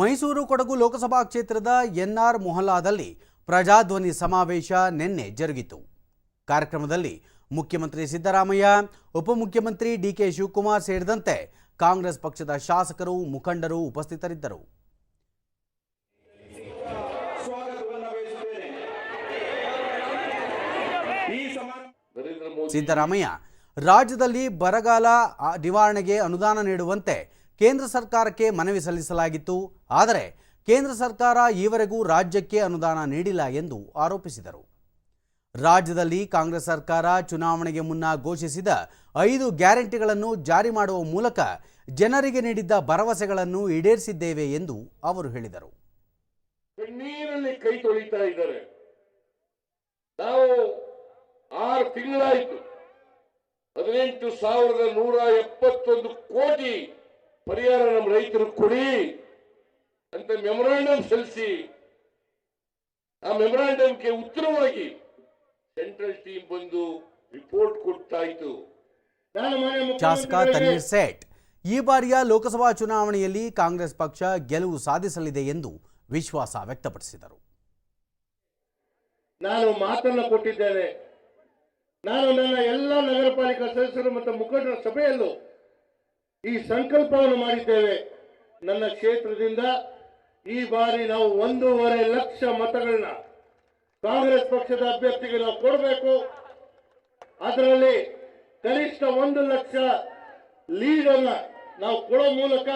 ಮೈಸೂರು ಕೊಡಗು ಲೋಕಸಭಾ ಕ್ಷೇತ್ರದ ಎನ್ಆರ್ ಮೊಹಲ್ಲಾದಲ್ಲಿ ಪ್ರಜಾಧ್ವನಿ ಸಮಾವೇಶ ನಿನ್ನೆ ಜರುಗಿತು. ಕಾರ್ಯಕ್ರಮದಲ್ಲಿ ಮುಖ್ಯಮಂತ್ರಿ ಸಿದ್ದರಾಮಯ್ಯ, ಉಪಮುಖ್ಯಮಂತ್ರಿ ಡಿಕೆ ಶಿವಕುಮಾರ್ ಸೇರಿದಂತೆ ಕಾಂಗ್ರೆಸ್ ಪಕ್ಷದ ಶಾಸಕರು, ಮುಖಂಡರು ಉಪಸ್ಥಿತರಿದ್ದರು. ಸಿದ್ದರಾಮಯ್ಯ, ರಾಜ್ಯದಲ್ಲಿ ಬರಗಾಲ ನಿವಾರಣೆಗೆ ಅನುದಾನ ನೀಡುವಂತೆ ಕೇಂದ್ರ ಸರ್ಕಾರಕ್ಕೆ ಮನವಿ ಸಲ್ಲಿಸಲಾಗಿತ್ತು. ಆದರೆ ಕೇಂದ್ರ ಸರ್ಕಾರ ಈವರೆಗೂ ರಾಜ್ಯಕ್ಕೆ ಅನುದಾನ ನೀಡಿಲ್ಲ ಎಂದು ಆರೋಪಿಸಿದರು. ರಾಜ್ಯದಲ್ಲಿ ಕಾಂಗ್ರೆಸ್ ಸರ್ಕಾರ ಚುನಾವಣೆಗೆ ಮುನ್ನ ಘೋಷಿಸಿದ ಐದು ಗ್ಯಾರಂಟಿಗಳನ್ನು ಜಾರಿ ಮಾಡುವ ಮೂಲಕ ಜನರಿಗೆ ನೀಡಿದ್ದ ಭರವಸೆಗಳನ್ನು ಈಡೇರಿಸಿದ್ದೇವೆ ಎಂದು ಅವರು ಹೇಳಿದರು. ಕೈ ನಾವು ಆರು ತಿಂಗಳಾಯಿತು. ಹದಿನೆಂಟು ಸಾವಿರದ ನೂರ ಎಪ್ಪತ್ತೊಂದು ಕೋಟಿ ಪರಿಹಾರ ನಮ್ಮ ರೈತರು ಕೊಡಿ ಅಂತ ಮೆಮೊರಾಂಡಮ್ ಸಲ್ಲಿಸಿ ಆ ಮೆಮೊರಾಂಡಮ್ಗೆ ಉತ್ತರವಾಗಿ ಸೆಂಟ್ರಲ್ ಟೀಮ್ ಬಂದು ರಿಪೋರ್ಟ್ ಕೊಡ್ತಾ ಇತ್ತು. ಶಾಸಕ ತನ್ವೀರ್ ಸೇಠ್ ಈ ಬಾರಿಯ ಲೋಕಸಭಾ ಚುನಾವಣೆಯಲ್ಲಿ ಕಾಂಗ್ರೆಸ್ ಪಕ್ಷ ಗೆಲುವು ಸಾಧಿಸಲಿದೆ ಎಂದು ವಿಶ್ವಾಸ ವ್ಯಕ್ತಪಡಿಸಿದರು. ನಾನು ಮಾತನ್ನ ಕೊಟ್ಟಿದ್ದೇನೆ. ನಾನು ನನ್ನ ಎಲ್ಲ ನಗರ ಪಾಲಿಕಾ ಸದಸ್ಯರು ಮತ್ತು ಮುಖಂಡರ ಸಭೆಯಲ್ಲೂ ಈ ಸಂಕಲ್ಪವನ್ನು ಮಾಡಿದ್ದೇವೆ. ನನ್ನ ಕ್ಷೇತ್ರದಿಂದ ಈ ಬಾರಿ ನಾವು ಒಂದೂವರೆ ಲಕ್ಷ ಮತಗಳನ್ನ ಕಾಂಗ್ರೆಸ್ ಪಕ್ಷದ ಅಭ್ಯರ್ಥಿಗೆ ನಾವು ಕೊಡಬೇಕು. ಅದರಲ್ಲಿ ಕನಿಷ್ಠ ಒಂದು ಲಕ್ಷ ಲೀಡ್ ಅನ್ನ ನಾವು ಕೊಡೋ ಮೂಲಕ